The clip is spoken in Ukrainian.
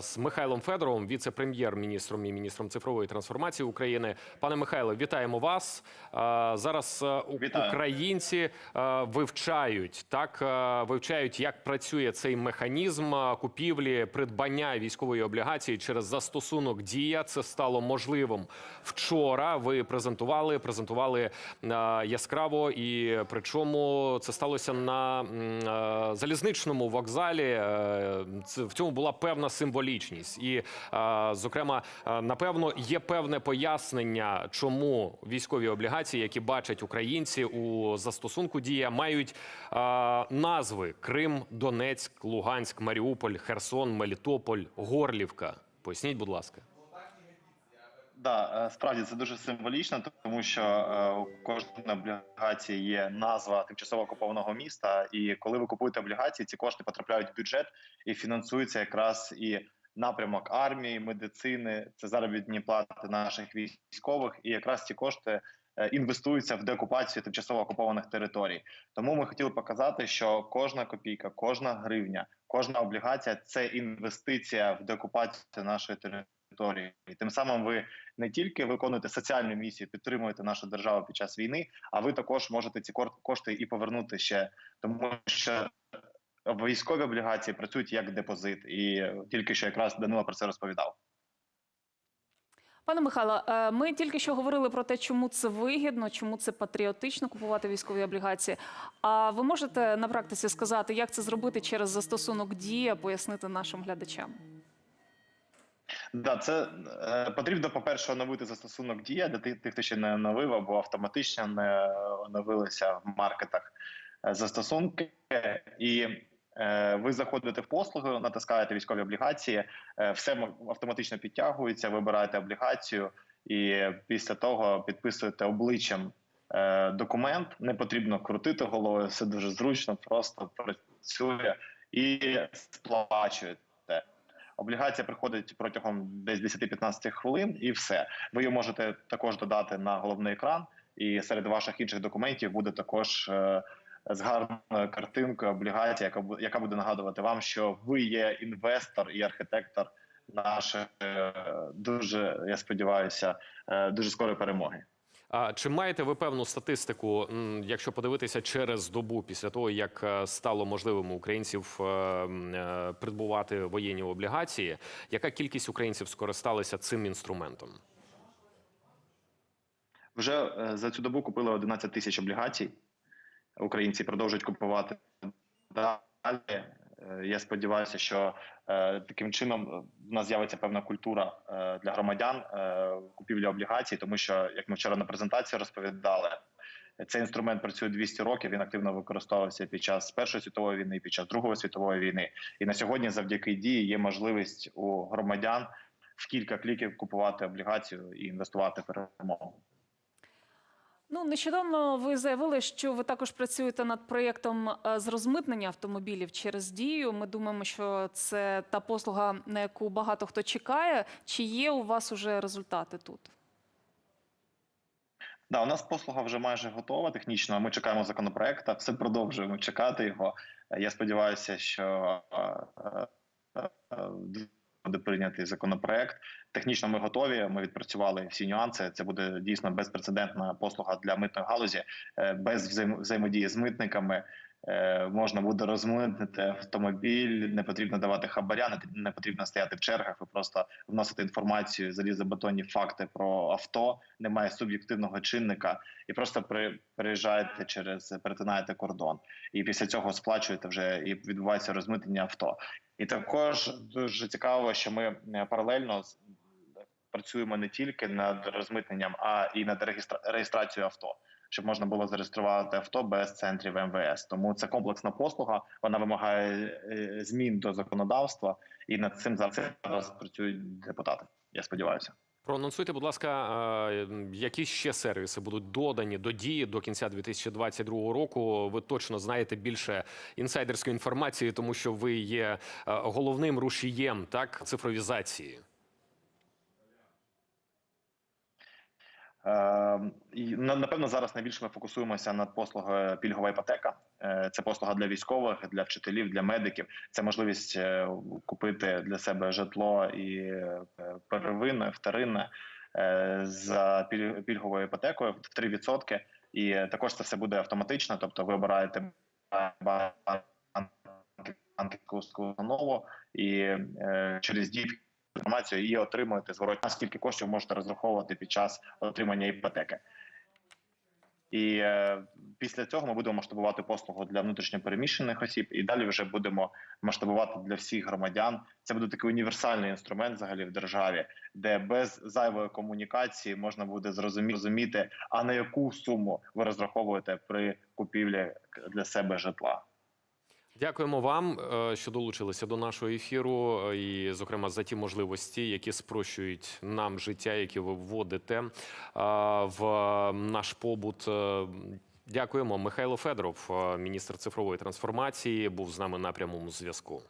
з Михайлом Федоровим, віце-прем'єр-міністром і міністром цифрової трансформації України. Пане Михайло, вітаємо вас. Зараз е, Вітаю. українці е, вивчають так, е, вивчають, як працює цей механізм купівлі придбання військової облігації через застосунок Дія. Це стало можливим вчора. Ви презентували, презентували яскраво, і причому це сталося на залізничному вокзалі. В цьому була певна символічність, і зокрема, напевно, є певне пояснення, чому військові облігації, які бачать українці у застосунку дія, мають назви Крим, Донецьк, Луганськ, Маріуполь, Херсон, Мелітополь, Горлівка. Поясніть, будь ласка. Да, е, справді це дуже символічно, тому що е, у кожної облігації є назва тимчасово окупованого міста. І коли ви купуєте облігації, ці кошти потрапляють в бюджет і фінансується якраз і напрямок армії, медицини, це заробітні плати наших військових, і якраз ці кошти. е, Інвестуються в деокупацію тимчасово окупованих територій, тому ми хотіли показати, що кожна копійка, кожна гривня, кожна облігація це інвестиція в деокупацію нашої території. І тим самим ви не тільки виконуєте соціальну місію, підтримуєте нашу державу під час війни, а ви також можете ці кошти і повернути ще, тому що військові облігації працюють як депозит, і тільки що якраз Данило про це розповідав. Пане Михайло, е, ми тільки що говорили про те, чому це вигідно, чому це патріотично купувати військові облігації. А ви можете на практиці сказати, як це зробити через застосунок дія, пояснити нашим глядачам? Да, це е, потрібно, по-перше, оновити застосунок дія для тих, хто ще не оновив або автоматично не оновилися в маркетах е, застосунки. І е, ви заходите в послуги, натискаєте військові облігації, е, все автоматично підтягується, вибираєте облігацію, і після того підписуєте обличчям е, документ. Не потрібно крутити головою, все дуже зручно, просто працює і сплачуєте. Облігація приходить протягом десь 10-15 хвилин, і все. Ви її можете також додати на головний екран, і серед ваших інших документів буде також е, з гарною облігація, яка яка буде нагадувати вам, що ви є інвестор і архітектор нашої е, дуже, я сподіваюся, е, дуже скорої перемоги. Чи маєте ви певну статистику, якщо подивитися через добу після того, як е, стало можливим українців е, е, придбувати воєнні облігації, яка кількість українців скористалися цим інструментом? Вже за цю добу купили 11 тисяч облігацій. Українці продовжують купувати далі. Е, Я сподіваюся, що е, таким чином е, в нас з'явиться певна культура для громадян купівлі облігацій, тому що, як ми вчора на презентації розповідали, цей інструмент працює 200 років. Він активно використовувався під час Першої світової війни, під час Другої світової війни. І на сьогодні, завдяки дії, є можливість у громадян в кілька кліків купувати облігацію і інвестувати в перемогу. Ну, нещодавно ви заявили, що ви також працюєте над проєктом е, з розмитнення автомобілів через дію. Ми думаємо, що це та послуга, на яку багато хто чекає. Чи є у вас уже результати тут? Да, у нас послуга вже майже готова технічно. Ми чекаємо законопроекта, все продовжуємо чекати його. Е, Я сподіваюся, що е, буде прийнятий законопроект. Технічно ми готові. Ми відпрацювали всі нюанси. Це буде дійсно безпрецедентна послуга для митної галузі, е, без взаєм- взаємодії з митниками. Е, Можна буде розмитнити автомобіль, не потрібно давати хабаря, не- потрібно стояти в чергах. Ви просто вносите інформацію, залізобетонні факти про авто, немає суб'єктивного чинника, і просто при, приїжджаєте через перетинаєте кордон, і після цього сплачуєте вже і відбувається розмитнення авто. І також дуже цікаво, що ми е, паралельно працюємо не тільки над розмитненням, а і над реєстра... реєстрацією авто. Щоб можна було зареєструвати авто без центрів МВС, тому це комплексна послуга. Вона вимагає е, змін до законодавства, і над цим зараз працюють депутати. Я сподіваюся. Проанонсуйте, будь ласка, які ще сервіси будуть додані до дії до кінця 2022 року. Ви точно знаєте більше інсайдерської інформації, тому що ви є е, головним рушієм так цифровізації. Е, і на- напевно зараз найбільше ми фокусуємося над послугою пільгова іпотека. Е, Це послуга для військових, для вчителів, для медиків. Це можливість е, купити для себе житло і е, первинне, вторинне е, за пільговою іпотекою в 3%. І е, також це все буде автоматично. Тобто, ви обираєте банківську установу і е, через дію інформацію і отримуєте зворотні, скільки коштів можете розраховувати під час отримання іпотеки. І е, після цього ми будемо масштабувати послугу для внутрішньопереміщених осіб, і далі вже будемо масштабувати для всіх громадян. Це буде такий універсальний інструмент взагалі в державі, де без зайвої комунікації можна буде зрозумі- зрозуміти, а на яку суму ви розраховуєте при купівлі для себе житла. Дякуємо вам, е, що долучилися до нашого ефіру, е, і, зокрема, за ті можливості, які спрощують нам життя, які ви вводите е, в наш побут. Дякуємо. Михайло Федоров, міністр цифрової трансформації, був з нами на прямому зв'язку.